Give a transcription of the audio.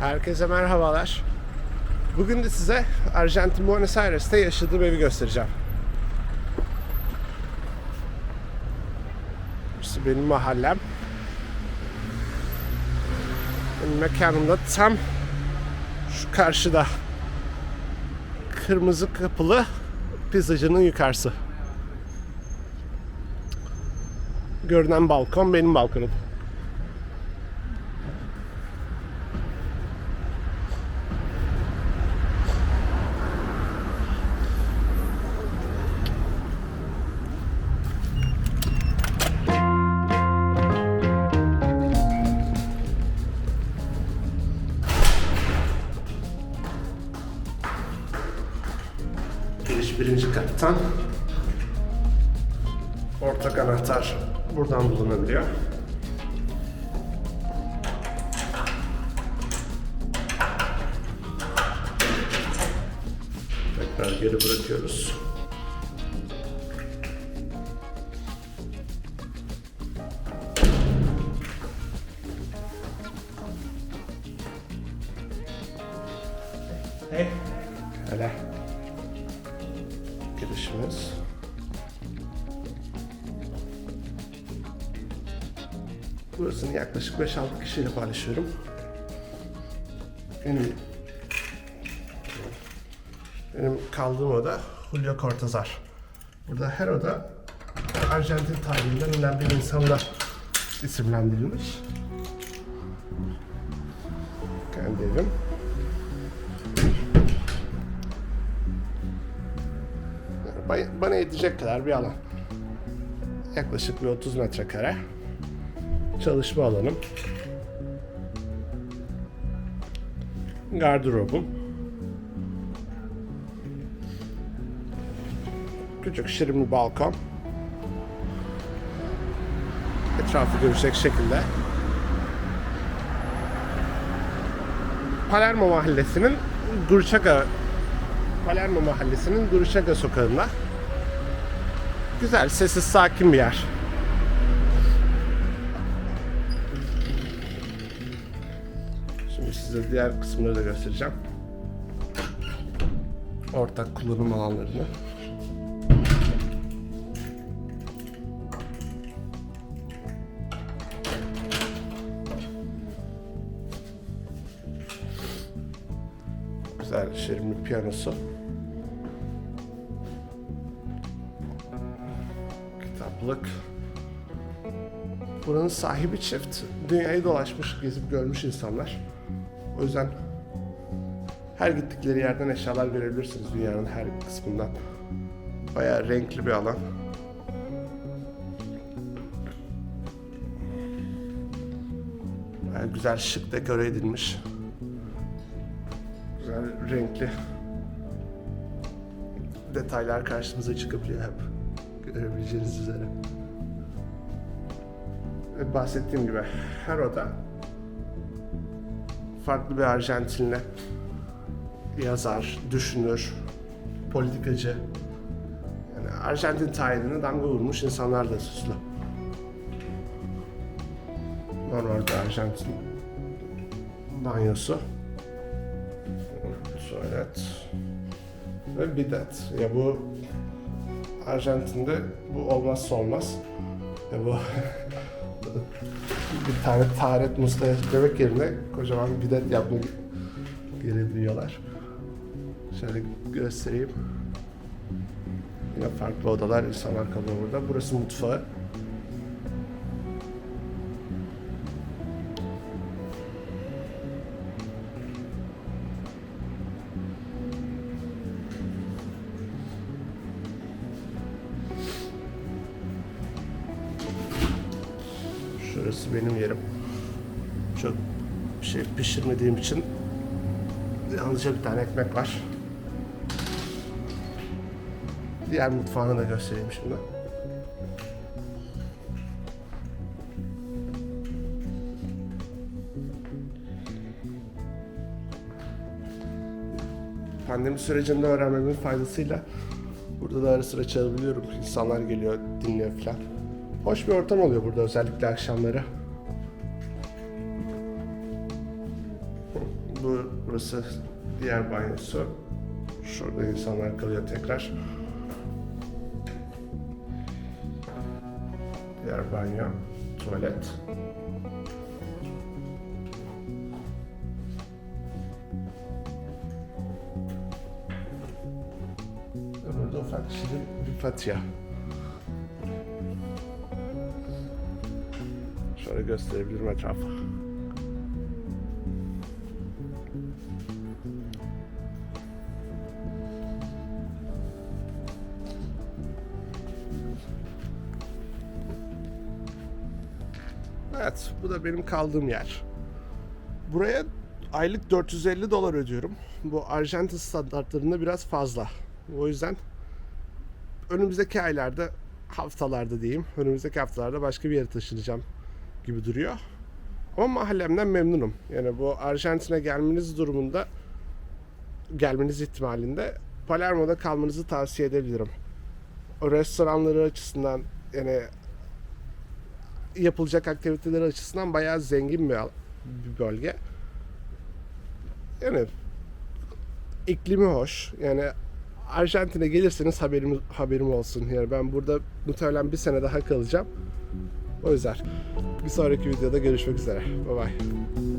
Herkese merhabalar. Bugün de size Arjantin Buenos Aires'te yaşadığım evi göstereceğim. Burası benim mahallem. Benim mekanım da tam şu karşıda. Kırmızı kapılı pizzacının yukarısı. Görünen balkon benim balkonum. Birinci kattan. Ortak anahtar buradan bulunabiliyor. Tekrar geri bırakıyoruz. Hey. Hele. Girişimiz. Burasını yaklaşık 5-6 kişiyle paylaşıyorum. Benim, benim kaldığım oda Julio Cortazar. Burada her oda Arjantin tarihinden önemli bir insanla isimlendirilmiş. Kendi evim. Bana yetecek kadar bir alan. Yaklaşık bir 30 metrekare. Çalışma alanım. Gardırobum. Küçük şirin bir balkon. Etrafı görecek şekilde. Palermo mahallesinin Gurçaga Palermo mahallesinin Gurçaga sokağında. Güzel, sessiz, sakin bir yer. Şimdi size diğer kısımları da göstereceğim. Ortak kullanım alanlarını. Güzel şirin bir piyanosu. Kitaplık. Buranın sahibi çift. Dünyayı dolaşmış, gezip görmüş insanlar. O yüzden her gittikleri yerden eşyalar görebilirsiniz dünyanın her kısmından. Bayağı renkli bir alan. Bayağı güzel şık dekore edilmiş. Güzel renkli detaylar karşımıza çıkabiliyor hep. Görebileceğiniz üzere. Bahsettiğim gibi her oda farklı bir Arjantinli yazar, düşünür, politikacı. Yani Arjantin tarihine damga vurmuş insanlar da süslü. Normal bir Arjantin banyosu. Tuvalet. Ve bidet. Ya bu Arjantin'de bu olmazsa olmaz. Ya bu bir tane taharet musluğu demek yerine kocaman bir bidet yapma gelebiliyorlar. Şöyle göstereyim. Yine farklı odalar, insanlar kalıyor burada. Burası mutfağı. Şurası benim yerim. Çok şey pişirmediğim için yalnızca bir tane ekmek var. Diğer mutfağını da göstereyim şimdi. Pandemi sürecinde öğrenmemin faydasıyla burada da ara sıra çalabiliyorum. İnsanlar geliyor, dinliyor falan. Hoş bir ortam oluyor burada özellikle akşamları. Bu, burası diğer banyosu. Şurada insanlar kalıyor tekrar. Diğer banyo, tuvalet. Burada ufak şirin bir patio. Şöyle gösterebilirim etrafı. Evet, bu da benim kaldığım yer. Buraya aylık 450 dolar ödüyorum. Bu Arjantin standartlarında biraz fazla. O yüzden önümüzdeki aylarda, haftalarda diyeyim, önümüzdeki haftalarda başka bir yere taşınacağım gibi duruyor. Ama mahallemden memnunum. Yani bu Arjantin'e gelmeniz durumunda, gelmeniz ihtimalinde Palermo'da kalmanızı tavsiye edebilirim. O restoranları açısından yani yapılacak aktiviteler açısından bayağı zengin bir, bir bölge. Yani iklimi hoş. Yani Arjantin'e gelirseniz haberim haberim olsun. Yani ben burada muhtemelen bir sene daha kalacağım. O yüzden bir sonraki videoda görüşmek üzere. Bye bye.